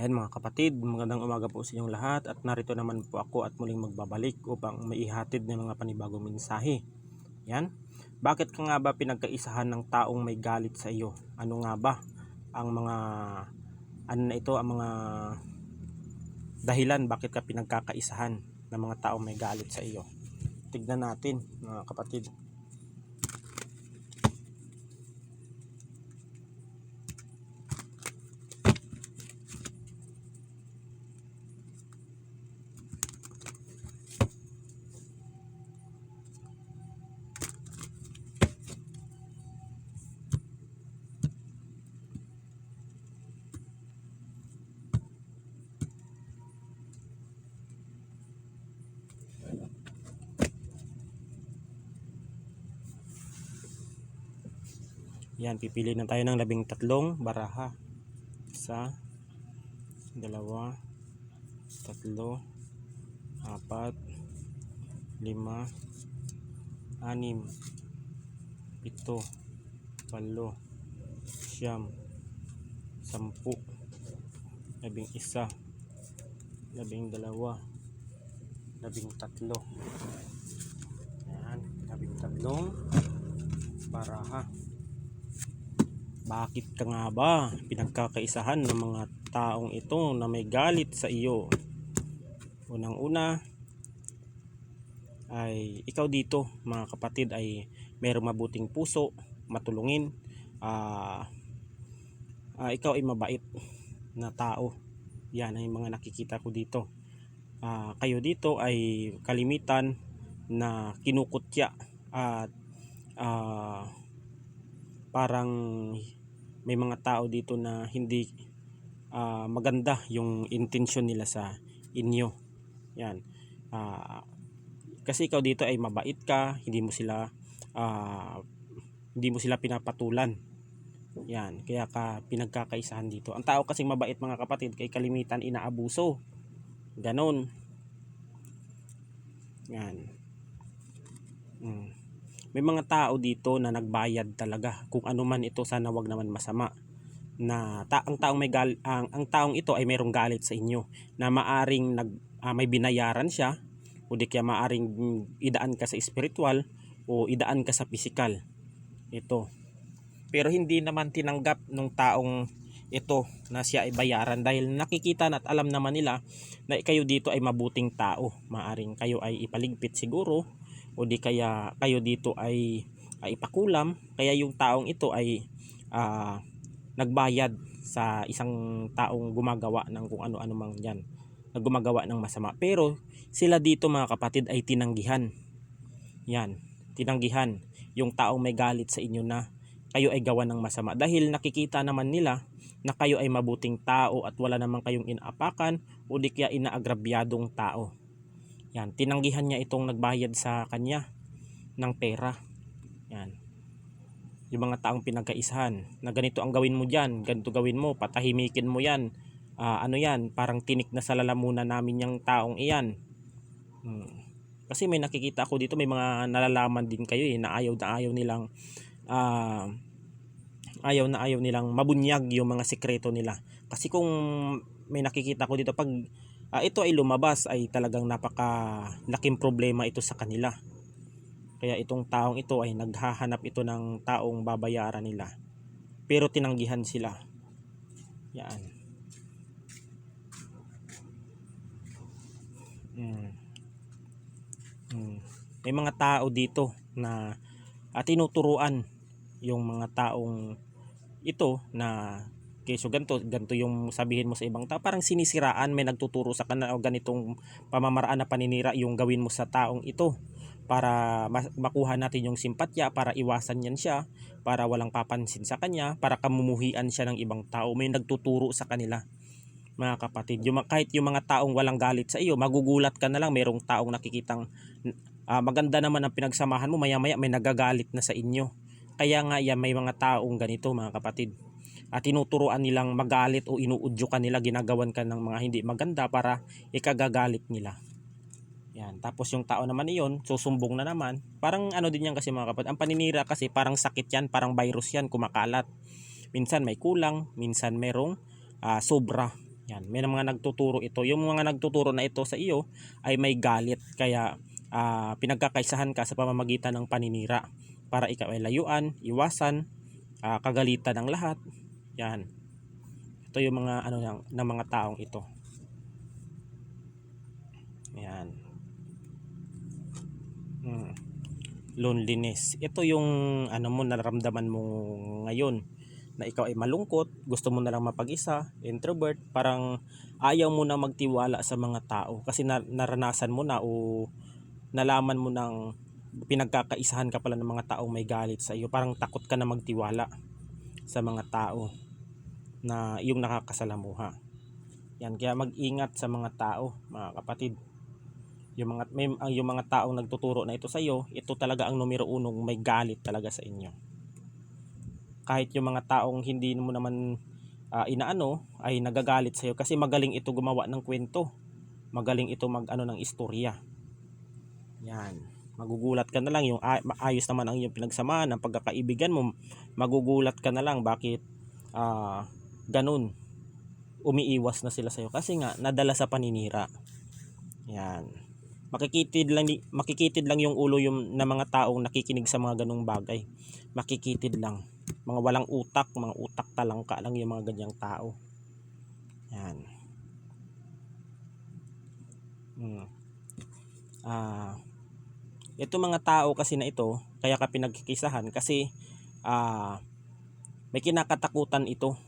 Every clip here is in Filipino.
Ayan mga kapatid, magandang umaga po sa inyong lahat at narito naman po ako at muling magbabalik upang maihatid ng mga panibagong mensahe. Yan. Bakit ka nga ba pinagkaisahan ng taong may galit sa iyo? Ano nga ba ang mga ano na ito, ang mga dahilan bakit ka pinagkakaisahan ng mga taong may galit sa iyo? Tignan natin mga kapatid. Yan, pipili na tayo ng labing tatlong baraha. Isa, dalawa, tatlo, apat, lima, anim, pito, walo, siyam, sampu, labing isa, labing dalawa, labing tatlo. Yan, labing tatlong baraha. Bakit ka nga ba pinagkakaisahan ng mga taong ito na may galit sa iyo? Unang-una ay ikaw dito mga kapatid ay mayroong mabuting puso, matulungin, ah ah, ikaw ay mabait na tao. Yan ay mga nakikita ko dito. Ah, kayo dito ay kalimitan na kinukutya at ah, parang may mga tao dito na hindi ah, maganda yung intensyon nila sa inyo. Yan. Ah, kasi ikaw dito ay mabait ka, hindi mo sila ah, hindi mo sila pinapatulan. Yan, kaya ka pinagkakaisahan dito. Ang tao kasing mabait mga kapatid, kay kalimitan inaabuso. Ganon. Yan. Mm may mga tao dito na nagbayad talaga kung ano man ito sana wag naman masama. Na ta- ang taong may gal ang, ang taong ito ay mayroong galit sa inyo na maaring nag ah, may binayaran siya o di kaya maaring idaan ka sa spiritual o idaan ka sa physical ito. Pero hindi naman tinanggap ng taong ito na siya ay bayaran dahil nakikita na at alam naman nila na kayo dito ay mabuting tao. Maaring kayo ay ipaligpit siguro o di kaya kayo dito ay, ay ipakulam kaya yung taong ito ay ah, nagbayad sa isang taong gumagawa ng kung ano-ano mang yan na gumagawa ng masama. Pero sila dito mga kapatid ay tinanggihan. Yan tinanggihan. Yung taong may galit sa inyo na kayo ay gawa ng masama. Dahil nakikita naman nila na kayo ay mabuting tao at wala namang kayong inaapakan o di kaya inaagrabyadong tao yan, tinanggihan niya itong nagbayad sa kanya ng pera. Yan. Yung mga taong pinagkaisahan na ganito ang gawin mo diyan, ganito gawin mo, patahimikin mo yan. Ah, ano yan, parang tinik na sa lalamunan namin yung taong iyan. Hmm. Kasi may nakikita ako dito, may mga nalalaman din kayo eh, na ayaw na ayaw nilang ah, ayaw na ayaw nilang mabunyag yung mga sekreto nila. Kasi kung may nakikita ko dito, pag ah, ito ay lumabas ay talagang napaka laking problema ito sa kanila. Kaya itong taong ito ay naghahanap ito ng taong babayaran nila. Pero tinanggihan sila. Yan. Mm. Mm. May mga tao dito na at tinuturuan yung mga taong ito na Okay, so ganito, ganito yung sabihin mo sa ibang tao. Parang sinisiraan, may nagtuturo sa kanila o ganitong pamamaraan na paninira yung gawin mo sa taong ito para makuha natin yung simpatya, para iwasan yan siya, para walang papansin sa kanya, para kamumuhian siya ng ibang tao. May nagtuturo sa kanila mga kapatid. Yung, kahit yung mga taong walang galit sa iyo, magugulat ka na lang, mayroong taong nakikitang uh, maganda naman ang pinagsamahan mo, maya-maya may nagagalit na sa inyo. Kaya nga yan, may mga taong ganito mga kapatid at tinuturuan nilang magalit o inuudyo ka nila ginagawan ka ng mga hindi maganda para ikagagalit nila Yan. Tapos yung tao naman iyon, susumbong na naman. Parang ano din yan kasi mga kapatid. Ang paninira kasi parang sakit yan, parang virus yan, kumakalat. Minsan may kulang, minsan merong ah, sobra. Yan. May mga nagtuturo ito. Yung mga nagtuturo na ito sa iyo ay may galit. Kaya ah, pinagkakaisahan ka sa pamamagitan ng paninira para ikaw ay layuan, iwasan, ah, kagalitan ng lahat. Yan. Ito yung mga ano ng, ng mga taong ito. Yan. Mm. Loneliness. Ito yung ano mo nararamdaman mo ngayon na ikaw ay malungkot, gusto mo na lang mapag-isa, introvert, parang ayaw mo na magtiwala sa mga tao kasi na, naranasan mo na o nalaman mo ng pinagkakaisahan ka pala ng mga taong may galit sa iyo. Parang takot ka na magtiwala sa mga tao na yung nakakasalamuha. Yan, kaya mag-ingat sa mga tao, mga kapatid. Yung mga, may, yung mga taong nagtuturo na ito sa iyo, ito talaga ang numero unong may galit talaga sa inyo. Kahit yung mga taong hindi mo naman ah, inaano, ay nagagalit sa iyo kasi magaling ito gumawa ng kwento. Magaling ito mag-ano ng istorya. Yan. Magugulat ka na lang yung ay- ayos naman ang iyong pinagsamahan ng pagkakaibigan mo. Magugulat ka na lang bakit ah ganun umiiwas na sila sa iyo kasi nga nadala sa paninira. Yan. Makikitid lang makikitid lang yung ulo yung na mga taong nakikinig sa mga ganung bagay. Makikitid lang. Mga walang utak, mga utak talangka lang yung mga ganyang tao. Yan. Hmm. Ah, ito mga tao kasi na ito, kaya ka pinagkikisahan kasi ah may kinakatakutan ito.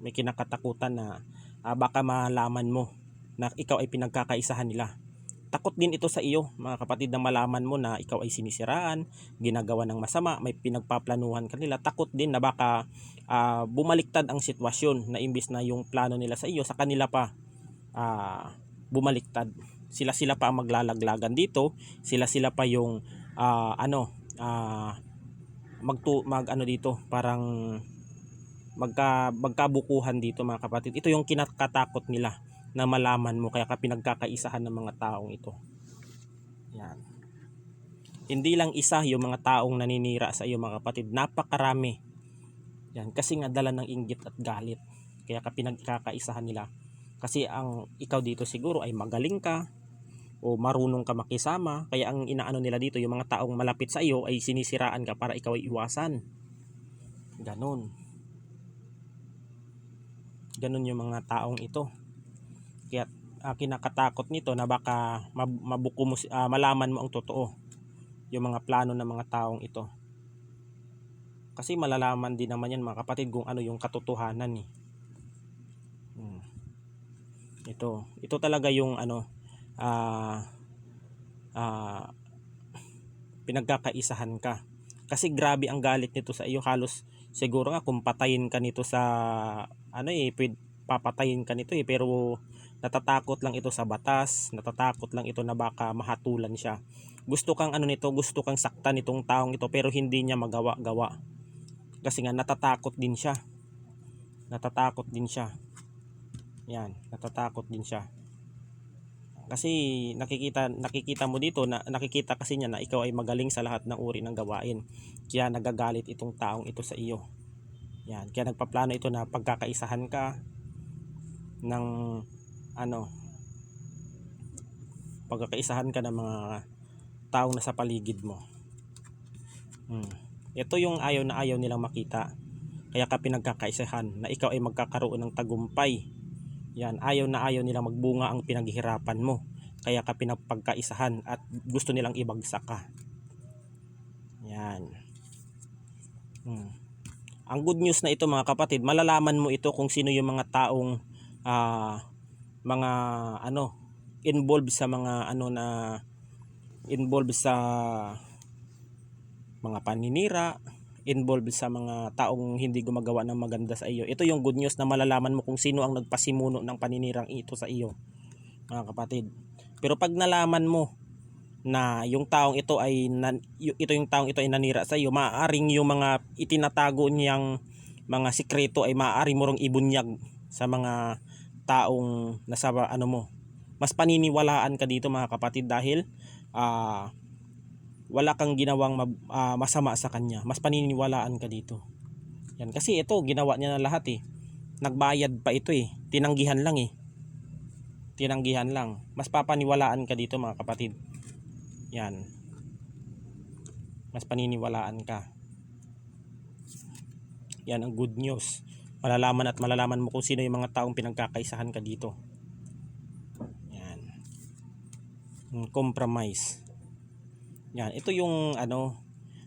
May kinakatakutan na ah, baka malaman mo na ikaw ay pinagkakaisahan nila. Takot din ito sa iyo, mga kapatid, na malaman mo na ikaw ay sinisiraan, ginagawa ng masama, may pinagpaplanuhan kanila. Takot din na baka ah, bumaliktad ang sitwasyon na imbis na yung plano nila sa iyo, sa kanila pa ah, bumaliktad. Sila-sila pa ang maglalaglagan dito, sila-sila pa yung ah, ano, ah, magtu mag ano dito, parang magka magkabukuhan dito mga kapatid. Ito yung kinakatakot nila na malaman mo kaya ka pinagkakaisahan ng mga taong ito. Yan. Hindi lang isa yung mga taong naninira sa iyo mga kapatid, napakarami. Yan, kasi nga dala ng inggit at galit. Kaya ka pinagkakaisahan nila. Kasi ang ikaw dito siguro ay magaling ka o marunong ka makisama. Kaya ang inaano nila dito, yung mga taong malapit sa iyo ay sinisiraan ka para ikaw ay iwasan. Ganon. Ganon yung mga taong ito. Kaya ah, kinakatakot nito na baka mab- mabuko mo, ah, malaman mo ang totoo. Yung mga plano ng mga taong ito. Kasi malalaman din naman yan mga kapatid kung ano yung katotohanan eh. Hmm. Ito, ito talaga yung ano ah ah pinagkakaisahan ka. Kasi grabe ang galit nito sa iyo halos siguro nga kung patayin ka nito sa ano eh pwed, papatayin ka nito eh pero natatakot lang ito sa batas, natatakot lang ito na baka mahatulan siya. Gusto kang ano nito, gusto kang saktan itong taong ito pero hindi niya magawa-gawa. Kasi nga natatakot din siya. Natatakot din siya. Yan, natatakot din siya. Kasi nakikita nakikita mo dito na nakikita kasi niya na ikaw ay magaling sa lahat ng uri ng gawain. Kaya nagagalit itong taong ito sa iyo. Yan, kaya nagpaplano ito na pagkakaisahan ka ng ano pagkakaisahan ka ng mga taong nasa paligid mo. Hmm. Ito yung ayaw na ayaw nilang makita. Kaya ka pinagkakaisahan na ikaw ay magkakaroon ng tagumpay. Yan, ayaw na ayaw nilang magbunga ang pinaghihirapan mo. Kaya ka pinagpagkaisahan at gusto nilang ibagsak ka. Yan. Hmm. Ang good news na ito mga kapatid, malalaman mo ito kung sino yung mga taong ah, mga ano involved sa mga ano na involved sa mga paninira, involved sa mga taong hindi gumagawa ng maganda sa iyo. Ito yung good news na malalaman mo kung sino ang nagpasimuno ng paninirang ito sa iyo, mga kapatid. Pero pag nalaman mo na yung taong ito ay ito yung taong ito ay nanira sa iyo, maaaring yung mga itinatago niyang mga sikreto ay maaari mo rong ibunyag sa mga taong nasa ano mo Mas paniniwalaan ka dito mga kapatid dahil ah, wala kang ginawang ah, masama sa kanya. Mas paniniwalaan ka dito. Yan kasi ito ginawa niya na lahat eh. Nagbayad pa ito eh. Tinanggihan lang eh. Tinanggihan lang. Mas papaniwalaan ka dito mga kapatid. Yan. Mas paniniwalaan ka. Yan ang good news. Malalaman at malalaman mo kung sino yung mga taong pinagkakaisahan ka dito. Yan. Compromise. Yan. Ito yung ano,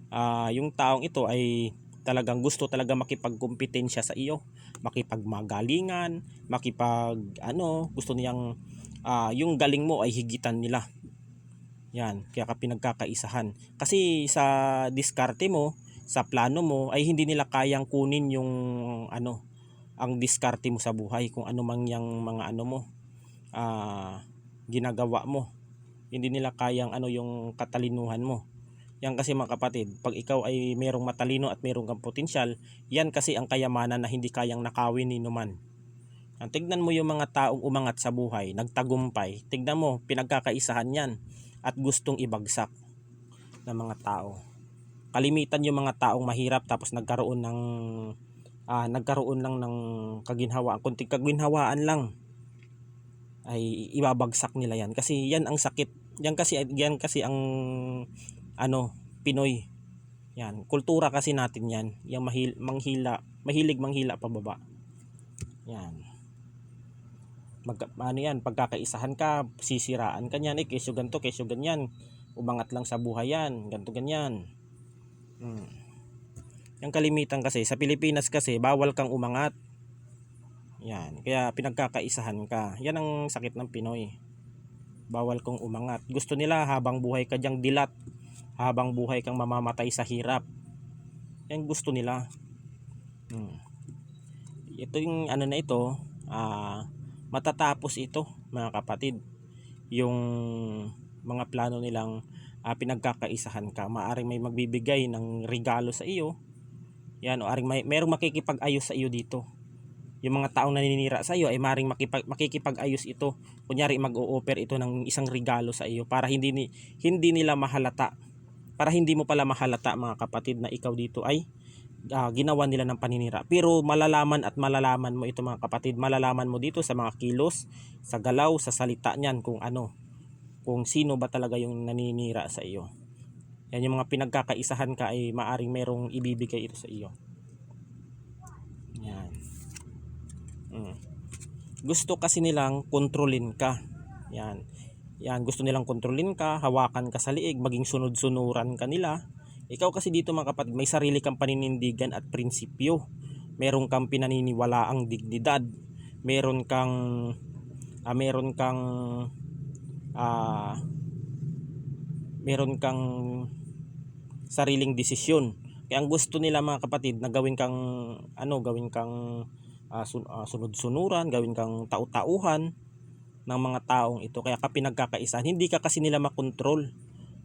ah, yung taong ito ay talagang gusto talaga makipagkompetensya sa iyo, makipagmagalingan, makipag ano, gusto niyang ah, yung galing mo ay higitan nila. Yan, kaya ka pinagkakaisahan. Kasi sa diskarte mo, sa plano mo ay hindi nila kayang kunin yung ano, ang diskarte mo sa buhay kung ano mang yang mga ano mo ah, ginagawa mo. Hindi nila kayang ano yung katalinuhan mo. Yan kasi mga kapatid, pag ikaw ay merong matalino at merong kang potensyal, yan kasi ang kayamanan na hindi kayang nakawin ni numan. Ang tignan mo yung mga taong umangat sa buhay, nagtagumpay. Tignan mo, pinagkakaisahan yan at gustong ibagsak ng mga tao. Kalimitan yung mga taong mahirap tapos nagkaroon ng ah, nagkaroon lang ng kaginhawaan, kunting kaginhawaan lang ay ibabagsak nila yan kasi yan ang sakit. Yan kasi yan kasi ang ano, Pinoy. Yan, kultura kasi natin yan. Yung mahil, manghila, mahilig manghila pababa. Yan. Mag, ano yan, pagkakaisahan ka, sisiraan ka niyan, eh, kesyo ganito, kesyo ganyan. Umangat lang sa buhay yan, ganito ganyan. Hmm. Yung kalimitan kasi, sa Pilipinas kasi, bawal kang umangat. Yan, kaya pinagkakaisahan ka. Yan ang sakit ng Pinoy. Bawal kong umangat. Gusto nila habang buhay ka diyang dilat. Habang buhay kang mamamatay sa hirap. Yan gusto nila. Hmm. Ito yung ano na ito, ah, matatapos ito mga kapatid. Yung mga plano nilang ah, pinagkakaisahan ka. Maaring may magbibigay ng regalo sa iyo. Yan, o aring may merong makikipag-ayos sa iyo dito yung mga taong naninira sa iyo ay maring makipag, makikipag-ayos ito. Kunyari mag-o-offer ito ng isang regalo sa iyo para hindi ni, hindi nila mahalata. Para hindi mo pala mahalata mga kapatid na ikaw dito ay ah, ginawa nila ng paninira. Pero malalaman at malalaman mo ito mga kapatid, malalaman mo dito sa mga kilos, sa galaw, sa salita niyan kung ano, kung sino ba talaga yung naninira sa iyo. Yan yung mga pinagkakaisahan ka ay maaring merong ibibigay ito sa iyo. Yan. Mm. Gusto kasi nilang kontrolin ka. Yan. Yan, gusto nilang kontrolin ka, hawakan ka sa liig, maging sunod-sunuran ka nila. Ikaw kasi dito mga kapatid, may sarili kang paninindigan at prinsipyo. Meron kang pinaniniwalaang dignidad. Meron kang ah, meron kang ah meron kang sariling desisyon. Kaya ang gusto nila mga kapatid na gawin kang ano, gawin kang ah, sunod-sunuran, gawin kang tau-tauhan ng mga taong ito. Kaya ka pinagkakaisahan. Hindi ka kasi nila makontrol,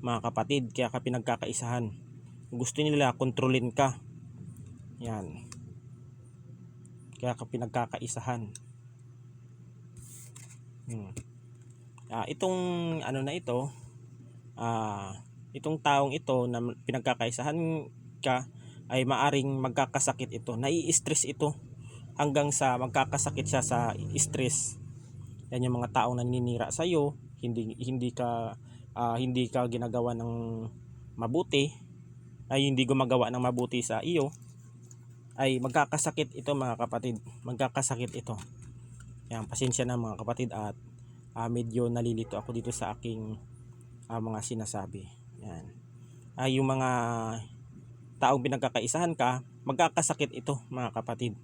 mga kapatid. Kaya ka pinagkakaisahan. Gusto nila kontrolin ka. Yan. Kaya ka pinagkakaisahan. Hmm. Ah, itong ano na ito, ah, itong taong ito na pinagkakaisahan ka ay maaring magkakasakit ito. Nai-stress ito hanggang sa magkakasakit siya sa stress. Yan yung mga taong naninira sa iyo, hindi hindi ka ah, hindi ka ginagawa ng mabuti, ay hindi gumagawa ng mabuti sa iyo, ay magkakasakit ito mga kapatid. Magkakasakit ito. Yan, pasensya na mga kapatid at ah, medyo nalilito ako dito sa aking ah, mga sinasabi. Yan. Ay yung mga taong pinagkakaisahan ka, magkakasakit ito mga kapatid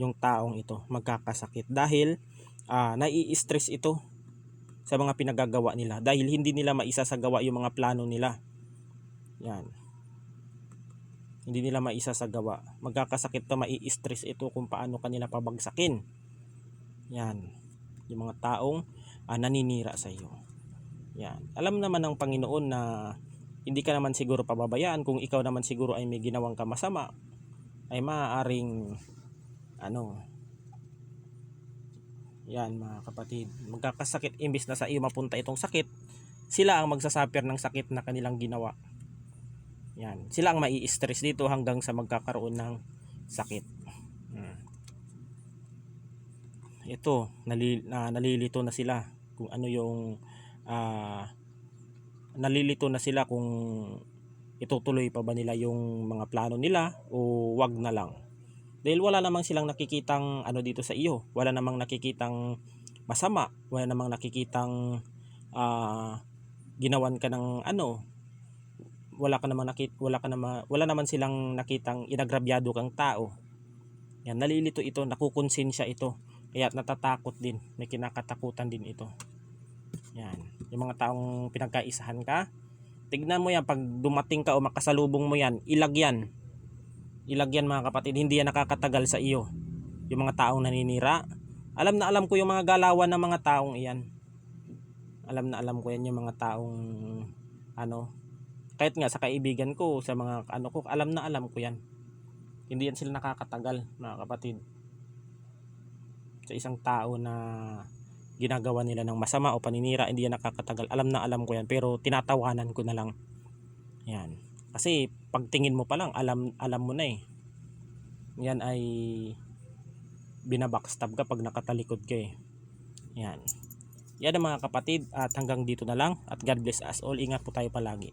yung taong ito magkakasakit dahil ah, nai-stress ito sa mga pinagagawa nila dahil hindi nila maisasagawa yung mga plano nila. Yan. Hindi nila maisasagawa. Magkakasakit to, mai-stress ito kung paano kanila pabagsakin. Yan. Yung mga taong ah, naninira sa iyo. Yan. Alam naman ng Panginoon na hindi ka naman siguro pababayaan kung ikaw naman siguro ay may ginawang kamasama ay maaaring ano Yan mga kapatid. Magkakasakit imbis na sa iyo mapunta itong sakit, sila ang magsasuffer ng sakit na kanilang ginawa. Yan. Sila ang mai-stress dito hanggang sa magkakaroon ng sakit. Hmm. Ito, nali, na, nalilito na sila kung ano yung ah, nalilito na sila kung itutuloy pa ba nila yung mga plano nila o wag na lang. Dahil wala namang silang nakikitang ano dito sa iyo. Wala namang nakikitang masama. Wala namang nakikitang ah, ginawan ka ng ano. Wala ka namang nakit wala ka naman wala naman silang nakitang inagrabyado kang tao. Yan nalilito ito, nakukonsensya ito. Kaya natatakot din, may kinakatakutan din ito. Yan, yung mga taong pinagkaisahan ka, tignan mo yan pag dumating ka o makasalubong mo yan, ilag yan. Ilag yan mga kapatid, hindi yan nakakatagal sa iyo. Yung mga taong naninira, alam na alam ko yung mga galawan ng mga taong iyan. Alam na alam ko yan yung mga taong ano, kahit nga sa kaibigan ko, sa mga ano ko, alam na alam ko yan. Hindi yan sila nakakatagal mga kapatid. Sa isang tao na ginagawa nila ng masama o paninira, hindi yan nakakatagal. Alam na alam ko yan, pero tinatawanan ko na lang. Yan. Kasi pagtingin mo pa lang, alam alam mo na eh. Yan ay binabackstab ka pag nakatalikod ka eh. Yan. Yan ang mga kapatid at hanggang dito na lang at God bless us all. Ingat po tayo palagi.